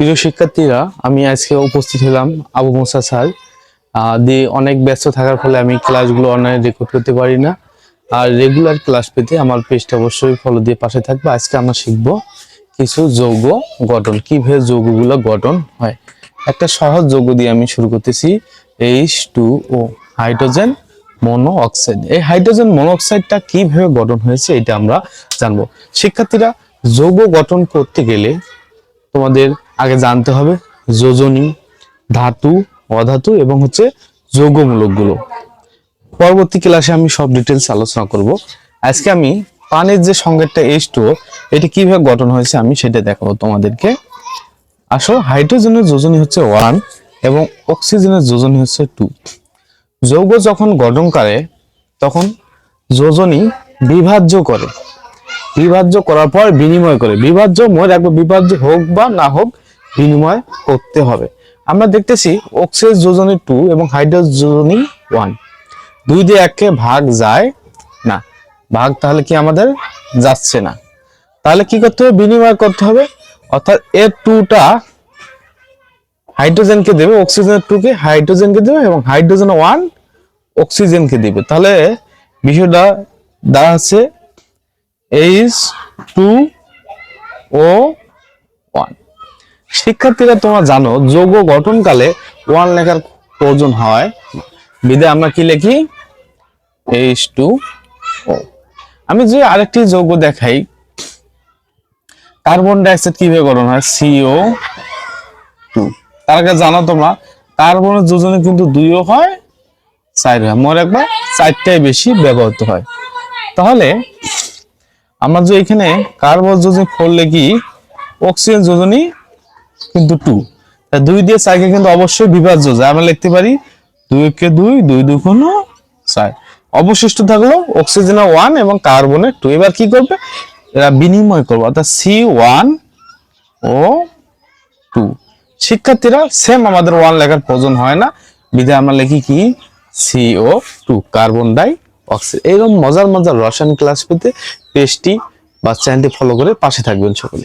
প্রিয় শিক্ষার্থীরা, আমি আজকে উপস্থিত হলাম আবু মোসা স্যার। দিয়ে অনেক ব্যস্ত থাকার ফলে আমি ক্লাসগুলো অনলাইনে রেকর্ড করতে পারি না। আর রেগুলার ক্লাস পেতে আমার পেজটা অবশ্যই ফলো দিয়ে পাশে থাকবে। আজকে আমরা শিখব কিছু যৌগ গঠন, কীভাবে যৌগগুলো গঠন হয়। একটা সহজ যৌগ দিয়ে আমি শুরু করতেছি H two O hydrogen monoxide এই হাইড্রোজেন মনোক্সাইডটা কীভাবে গঠন হয়েছে এটা আমরা জানব। শিক্ষার্থীরা, যৌগ গঠন করতে গেলে তোমাদের আগে জানতে হবে যোজনী, ধাতু, অধাতু এবং হচ্ছে যৌগমূলকগুলো। পরবর্তী ক্লাসে আমি সব ডিটেলস আলোচনা করব। আজকে আমি পানির যে সংকেতটা এইচ টু এটি কীভাবে গঠন হয়েছে আমি সেটা দেখাবো তোমাদেরকে। আসলে হাইড্রোজেনের যোজনী হচ্ছে ওয়ান এবং অক্সিজেনের যোজনী হচ্ছে টু যৌগ যখন গঠন করে, তখন যোজনী বিভাজ্য করে। বিভাজ্য করার পর বিনিময় করে। বিভাজ্য মনে রাখব বিভাজ্য হোক বা না হোক বিনিময় করতে হবে। আমরা দেখতেছি অক্সিজেন যোজনী টু এবং হাইড্রোজেন যোজনী ওয়ান দুই দিয়ে এককে ভাগ যায় না। ভাগ তাহলে কি আমাদের যাচ্ছে না। তাহলে কি করতে হবে? বিনিময় করতে হবে। অর্থাৎ এর টুটা হাইড্রোজেনকে দেবে অক্সিজেন টু কে হাইড্রোজেনকে দেবে এবং হাইড্রোজেন ওয়ান অক্সিজেনকে দিবে। তাহলে বিষয়টা দাঁড়াচ্ছে এইচ টু ও শিক্ষার্থীরা তোমরা জানো, যৌগ গঠনকালে ওয়ান লেখার প্রয়োজন হয়। বিদে আমরা কি লিখি? এইচ টু ও আমি যে আরেকটি যৌগ দেখাই, কার্বন ডাইঅক্সাইড কীভাবে গঠন হয়? সিও টু তার আগে জানো তোমরা, কার্বনের যোজনে কিন্তু দুইও হয় চার হয়। মনে রাখবা, চারটাই বেশি ব্যবহৃত হয়। তাহলে, আমরা যে এখানে কার্বন যোজনী ফোর লিখি অক্সিজেন যোজনী কিন্তু টু দুই দিয়ে চারকে কিন্তু অবশ্যই বিভাজ্য যায় আমরা লিখতে পারি দুই কে দুই দুই দুই কোনো চার। অবশিষ্ট থাকল অক্সিজেন ওয়ান এবং কার্বনের টু এবার কি করবে? এরা বিনিময় করবে, অর্থাৎ সি ওয়ান ও টু শিক্ষার্থীরা সেম আমাদের ওয়ান লেখার প্রয়োজন হয় না। বিধায় আমরা লিখি কি? CO two carbon dioxide এরকম মজার মজার রসায়ন ক্লাস পেতে পেজটি বা চ্যানেলটি ফলো করে পাশে থাকবেন সকলে।